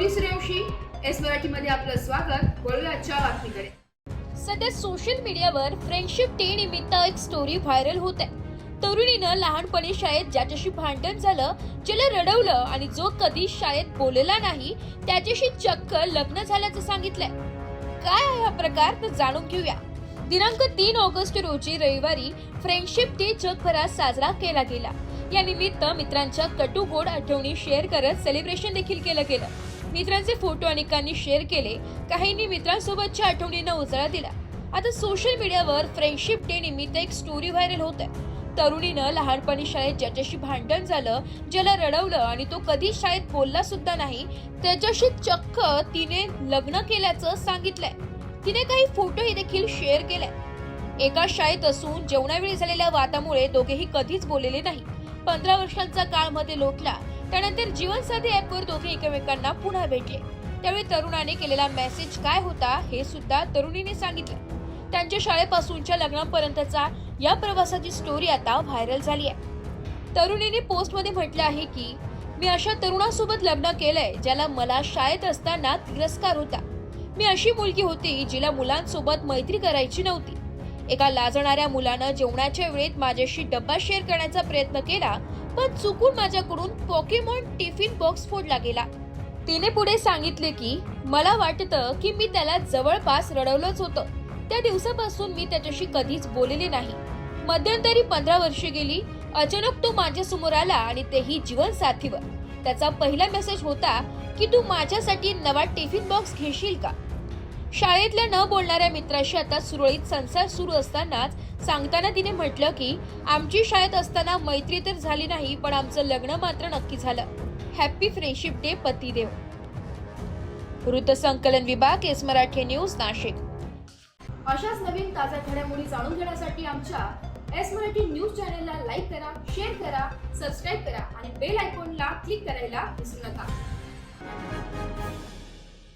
Gauri Suryavanshi S मराठीमध्ये आपलं स्वागत. वळूयाच्या बातमीकडे. सध्या सोशल मीडियावर फ्रेंडशिप डे निमित्त एक स्टोरी व्हायरल होत आहे तरुणीनं लहानपणी शाळेत ज्याच्याशी भांडण झालं ज्याला रडवलं आणि जो कधी शाळेत बोलला नाही त्याच्याशी चक्क लग्न झाल्याचं सांगितलंय. काय आहे हा प्रकार तर जाणून घेऊया. दिनांक तीन ऑगस्ट रोजी रविवारी फ्रेंडशिप डे जगभरात साजरा केला गेला. या निमित्त मित्रांच्या कटुगोड आठवणी शेअर करत सेलिब्रेशन देखील केलं गेलं. मित्रांचे फोटो अनेकांनी शेअर केले. काहींनी मित्रांसोबतच्या आठवणींना उजाळा दिला. आता सोशल मीडियावर फ्रेंडशिप डे निमित्त एक स्टोरी व्हायरल होत आहे तरुणीनं लहानपणी शाळेत ज्याच्याशी भांडण झालं ज्याला रडवलं आणि तो कधी शाळेत बोलला सुद्धा नाही त्याच्याशी चक्क तिने लग्न केल्याचं सांगितलंय. तिने काही फोटोही देखील शेअर केलाय. एका शाळेत असून जेवणावेळी झालेल्या वादामुळे दोघेही कधीच बोललेले नाही. पंधरा वर्षांचा काळमध्ये लोटला. त्यानंतर जीवनसाथी ऍपवर दोघे एकमेकांना पुन्हा भेटले. त्यावेळी तरुणाने केलेला मेसेज काय होता हे सुद्धा तरुणीने सांगितलं. त्यांच्या शाळेपासूनच्या लग्नापर्यंतचा या प्रवासाची स्टोरी आता व्हायरल झाली आहे. तरुणीने पोस्टमध्ये म्हटलं आहे की मी अशा तरुणासोबत लग्न केलंय ज्याला मला शाळेत असताना तिरस्कार होता. मी अशी मुलगी होती जिला मुलांसोबत मैत्री करायची नव्हती. एका लाजणाऱ्या मुलानं जेवणाच्या वेळेत माझ्याशी डब्बा शेअर करण्याचा प्रयत्न केला पण चुकून माझ्याकडून पॉकेमॉन टिफिन बॉक्स फोडला गेला. तिने पुढे सांगितले की मला वाटतं की मी त्याला जवळपास रडवलंच होतं. त्या दिवसापासून मी त्याच्याशी कधीच बोलले नाही. मध्यंतरी पंधरा वर्षे गेली अचानक तो माझ्यासमोर आला आणि तेही जीवन साथीवर. त्याचा पहिला मेसेज होता की तू माझ्यासाठी नवा टिफिन बॉक्स घेशील का? शाळेतल्या न बोलणाऱ्या मित्राशी आता सुरळीत संसार सुरू असतानाच सांगताना तिने म्हटलं की आमची शाळेत असताना मैत्री तर झाली नाही पण आमचं लग्न मात्र नक्की झालं. हॅपी फ्रेंडशिप डे पतिदेव. वृत्तसंकलन विभाग एस मराठी न्यूज नाशिक. अशाच नवीन ताज्या घडामोडी जाणून घेण्यासाठी आमच्या एस मराठी न्यूज चॅनलला लाईक करा शेअर करा सबस्क्राईब करा आणि बेल आयकॉनला क्लिक करायला विसरू नका.